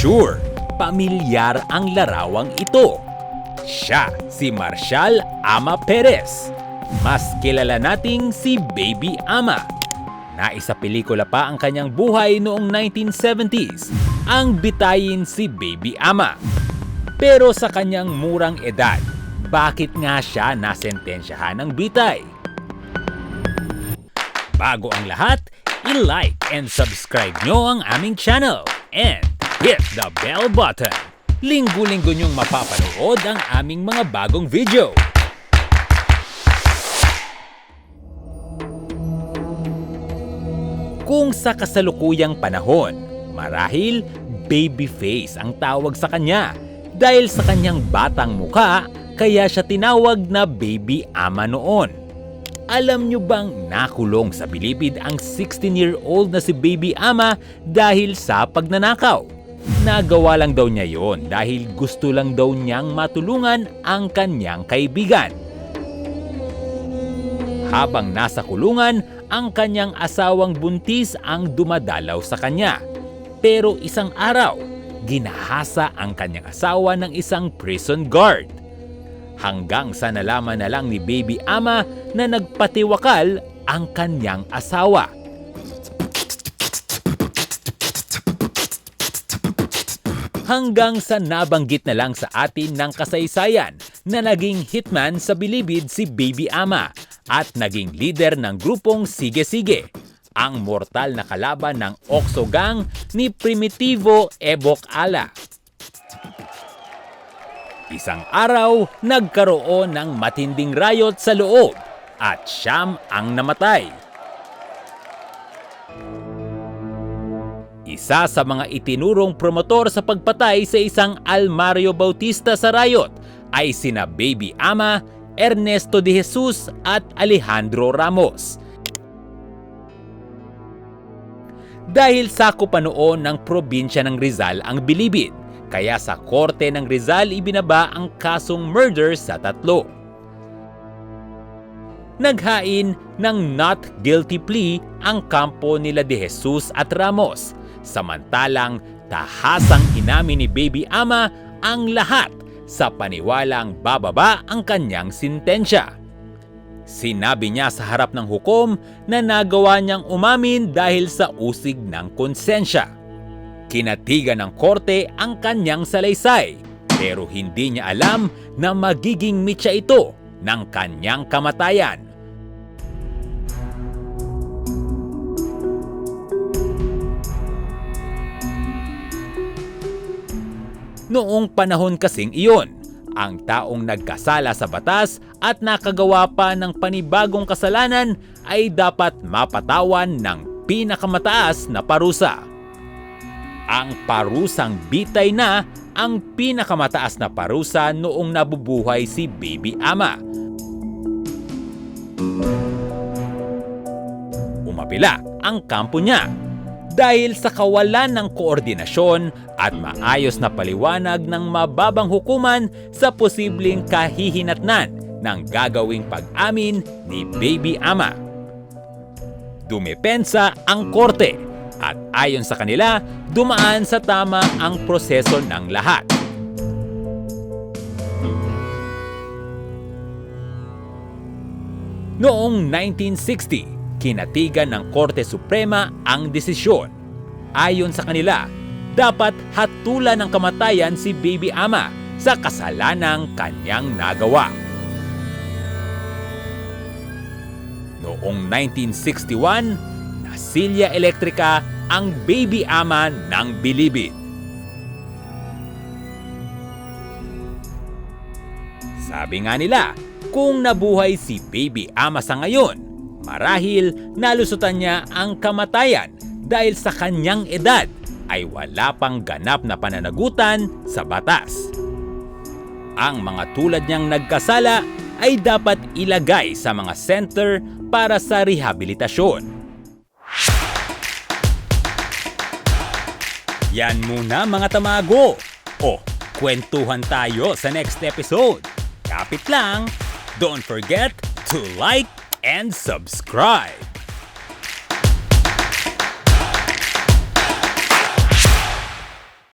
Sure, pamilyar ang larawang ito. Siya si Marshall Ama Perez. Mas kilala nating si Baby Ama. Naisa pelikula pa ang kanyang buhay noong 1970s, ang bitayin si Baby Ama. Pero sa kanyang murang edad, bakit nga siya nasentensyahan ng bitay? Bago ang lahat, i-like and subscribe nyo ang aming channel and hit the bell button. Linggo-linggo nyong mapapanood ang aming mga bagong video. Kung sa kasalukuyang panahon, marahil babyface ang tawag sa kanya dahil sa kanyang batang muka kaya siya tinawag na baby ama noon. Alam nyo bang nakulong sa bilibid ang 16-year-old na si baby ama dahil sa pagnanakaw? Nagawa lang daw niya yon dahil gusto lang daw niyang matulungan ang kanyang kaibigan. Habang nasa kulungan, ang kanyang asawang buntis ang dumadalaw sa kanya. Pero isang araw, ginahasa ang kanyang asawa ng isang prison guard. Hanggang sa nalaman na lang ni baby ama na nagpatiwakal ang kanyang asawa. Hanggang sa nabanggit na lang sa atin ng kasaysayan na naging hitman sa bilibid si Baby Ama at naging leader ng grupong Sige Sige, ang mortal na kalaban ng Oxo Gang ni Primitivo Ebok Ala. Isang araw, nagkaroon ng matinding riot sa loob at siyam ang namatay. Isa sa mga itinurong promotor sa pagpatay sa isang Almario Bautista sa riot ay sina Baby Ama, Ernesto de Jesus at Alejandro Ramos. Dahil sakop pa noon ng probinsya ng Rizal ang bilibid, kaya sa korte ng Rizal ibinaba ang kasong murder sa tatlo. Naghain ng not guilty plea ang kampo nila de Jesus at Ramos, samantalang tahasang inamin ni Baby Ama ang lahat sa paniwalang bababa ang kanyang sintensya. Sinabi niya sa harap ng hukom na nagawa niyang umamin dahil sa usig ng konsensya. Kinatigan ng korte ang kanyang salaysay pero hindi niya alam na magiging mitya ito ng kanyang kamatayan. Noong panahon kasing iyon, ang taong nagkasala sa batas at nakagawa pa ng panibagong kasalanan ay dapat mapatawan ng pinakamataas na parusa. Ang parusang bitay na ang pinakamataas na parusa noong nabubuhay si Baby Ama. Umapila ang kampo niya dahil sa kawalan ng koordinasyon at maayos na paliwanag ng mababang hukuman sa posibleng kahihinatnan ng gagawing pag-amin ni Baby Ama. Dumepensa ang korte at ayon sa kanila, dumaan sa tama ang proseso ng lahat. Noong 1960, kinatigan ng Korte Suprema ang desisyon. Ayon sa kanila, dapat hatulan ng kamatayan si Baby Ama sa kasalanang kanyang nagawa. Noong 1961, nasilya elektrika ang Baby Ama ng Bilibid. Sabi nga nila, kung nabuhay si Baby Ama sa ngayon, marahil nalusutan niya ang kamatayan dahil sa kanyang edad ay wala pang ganap na pananagutan sa batas. Ang mga tulad niyang nagkasala ay dapat ilagay sa mga center para sa rehabilitasyon. Yan muna mga tamago. O, kwentuhan tayo sa next episode. Kapit lang, don't forget to like and subscribe.